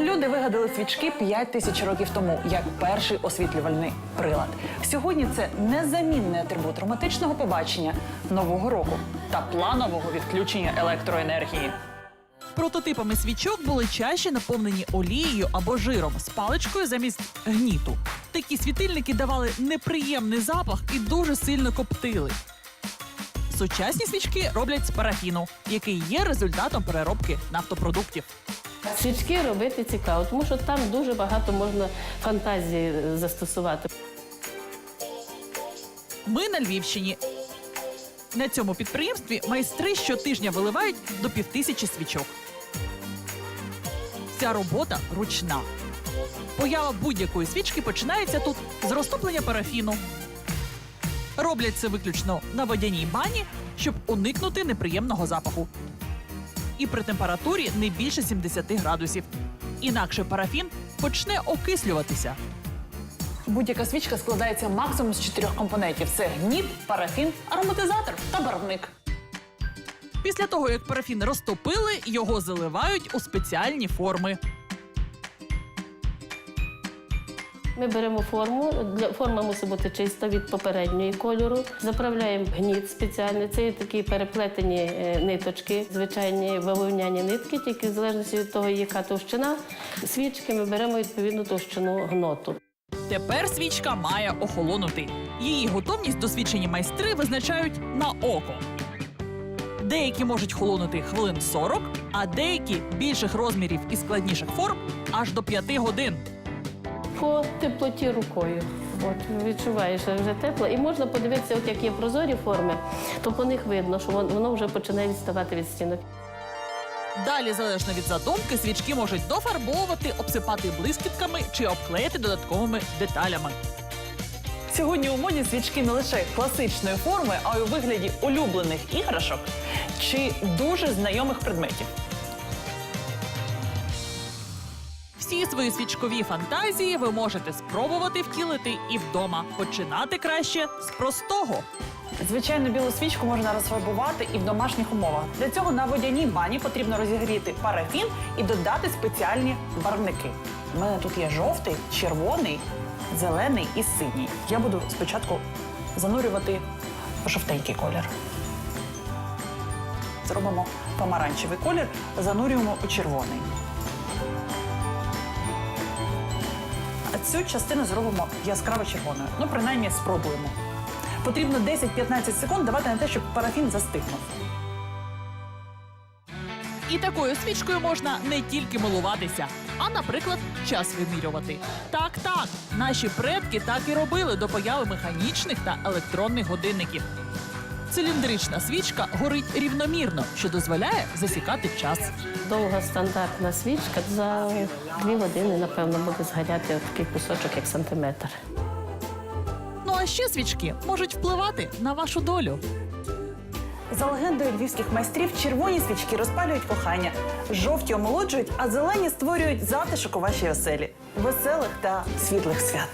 Люди вигадали свічки 5 тисяч років тому як перший освітлювальний прилад. Сьогодні це незамінний атрибут романтичного побачення нового року та планового відключення електроенергії. Прототипами свічок були чаще наповнені олією або жиром з паличкою замість гніту. Такі світильники давали неприємний запах і дуже сильно коптили. Сучасні свічки роблять з парафіну, який є результатом переробки нафтопродуктів. Свічки робити цікаво, тому що там дуже багато можна фантазії е, застосувати. Ми на Львівщині. На цьому підприємстві майстри щотижня виливають до півтисячі свічок. Ця робота ручна. Поява будь-якої свічки починається тут з розтоплення парафіну. Роблять це виключно на водяній бані, щоб уникнути неприємного запаху. І при температурі не більше 70 градусів. Інакше парафін почне окислюватися. Будь-яка свічка складається максимум з чотирьох компонентів: це гніт, парафін, ароматизатор та барвник. Після того, як парафін розтопили, його заливають у спеціальні форми. Ми беремо форму. Форма мусить бути чиста від попередньої кольору. Заправляємо гніт спеціальний. Це такі переплетені е, ниточки, звичайні бавовняні нитки, тільки в залежності від того, яка товщина свічки, ми беремо відповідну товщину гноту. Тепер свічка має охолонути. Її готовність досвідчені майстри визначають на око. Деякі можуть холонути хвилин 40, а деякі більших розмірів і складніших форм аж до 5 годин. По теплоті рукою. От відчуваєш, що вже тепло. І можна подивитися, от як є прозорі форми, то по них видно, що вон- воно вже починає відставати від стінок. Далі, залежно від задумки, свічки можуть дофарбовувати, обсипати блискітками чи обклеїти додатковими деталями. Сьогодні у моді свічки не лише класичної форми, а й у вигляді улюблених іграшок чи дуже знайомих предметів. Всі свої свічкові фантазії ви можете спробувати втілити і вдома. Починати краще з простого. Звичайну білу свічку можна розфарбувати і в домашніх умовах. Для цього на водяній бані потрібно розігріти парафін і додати спеціальні барвники. У мене тут є жовтий, червоний, зелений і синій. Я буду спочатку занурювати жовтенький колір. Зробимо помаранчевий колір, занурюємо у червоний. Цю частину зробимо яскраво червоною. Ну, принаймні, спробуємо. Потрібно 10-15 секунд давати на те, щоб парафін застигнув. І такою свічкою можна не тільки милуватися, а, наприклад, час вимірювати. Так, так, наші предки так і робили до появи механічних та електронних годинників. Циліндрична свічка горить рівномірно, що дозволяє засікати час. Довга стандартна свічка за дві години, напевно, буде згаряти от такий кусочок, як сантиметр. Ну а ще свічки можуть впливати на вашу долю. За легендою львівських майстрів, червоні свічки розпалюють кохання, жовті омолоджують, а зелені створюють затишок у вашій оселі, веселих та світлих свят.